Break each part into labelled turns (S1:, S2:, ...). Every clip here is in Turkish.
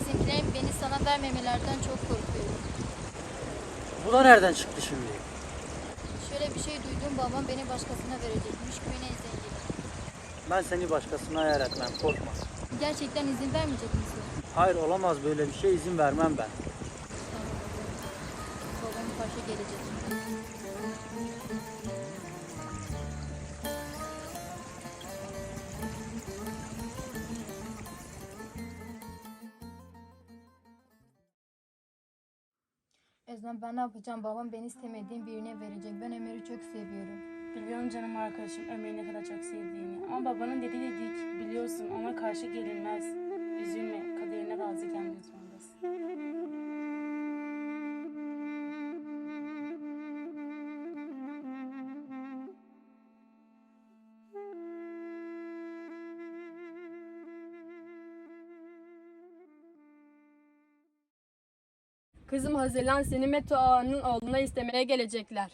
S1: Bizimkilerin beni sana vermemelerden çok korkuyorum.
S2: Bu da nereden çıktı şimdi?
S1: Şöyle bir şey duydum babam beni başkasına verecekmiş köyün en zengini.
S2: Ben seni başkasına yer etmem korkma.
S1: Gerçekten izin vermeyecek misin?
S2: Hayır olamaz böyle bir şey izin vermem ben.
S1: Babamın karşı gelecek. Özlem ben ne yapacağım? Babam beni istemediğim birine verecek. Ben Ömer'i çok seviyorum.
S3: Biliyorum canım arkadaşım Ömer'i ne kadar çok sevdiğini. Ama babanın dediği dedik biliyorsun ona karşı gelinmez. Üzülme
S4: Kızım hazırlan seni Meto ağanın oğluna istemeye gelecekler.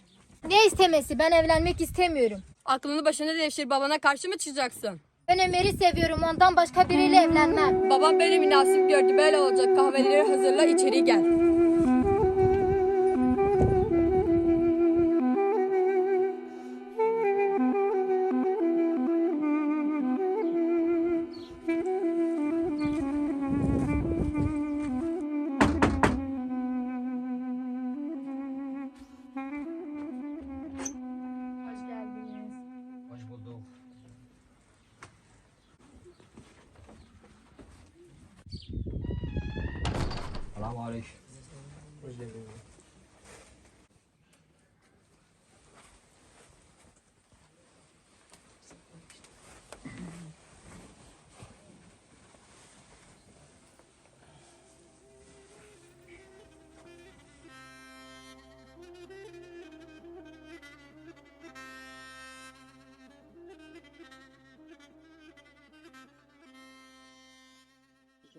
S1: Ne istemesi? Ben evlenmek istemiyorum.
S4: Aklını başına devşir babana karşı mı çıkacaksın?
S1: Ben Ömer'i seviyorum. Ondan başka biriyle evlenmem.
S4: Babam beni münasip gördü böyle olacak kahveleri hazırla içeri gel.
S5: Selamun aleyküm.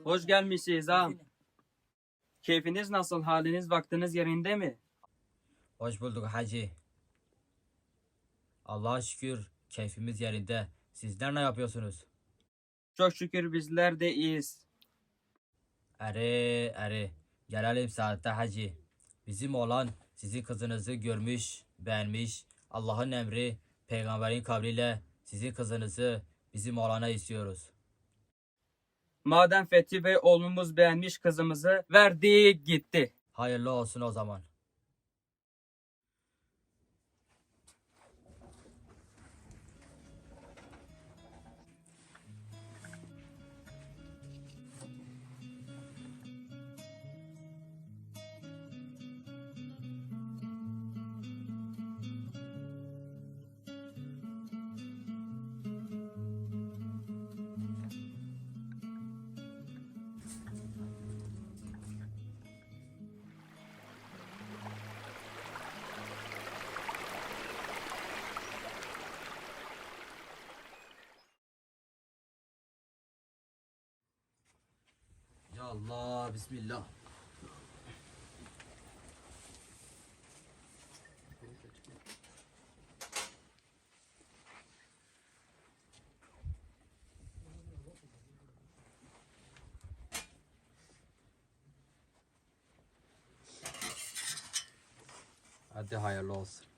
S6: Hoş gelmişsiniz ağam. Keyfiniz nasıl? Haliniz vaktiniz yerinde mi?
S5: Hoş bulduk hacı. Allah'a şükür keyfimiz yerinde. Sizler ne yapıyorsunuz?
S6: Çok şükür bizler de iyiyiz.
S5: Ere ere. Gelelim saatte hacı. Bizim olan sizin kızınızı görmüş, beğenmiş. Allah'ın emri, peygamberin kavliyle sizin kızınızı bizim oğlana istiyoruz.
S6: Madem Fethi Bey oğlumuz beğenmiş kızımızı verdi gitti.
S5: Hayırlı olsun o zaman. Allah, Bismillah. Hadi hayırlı olsun.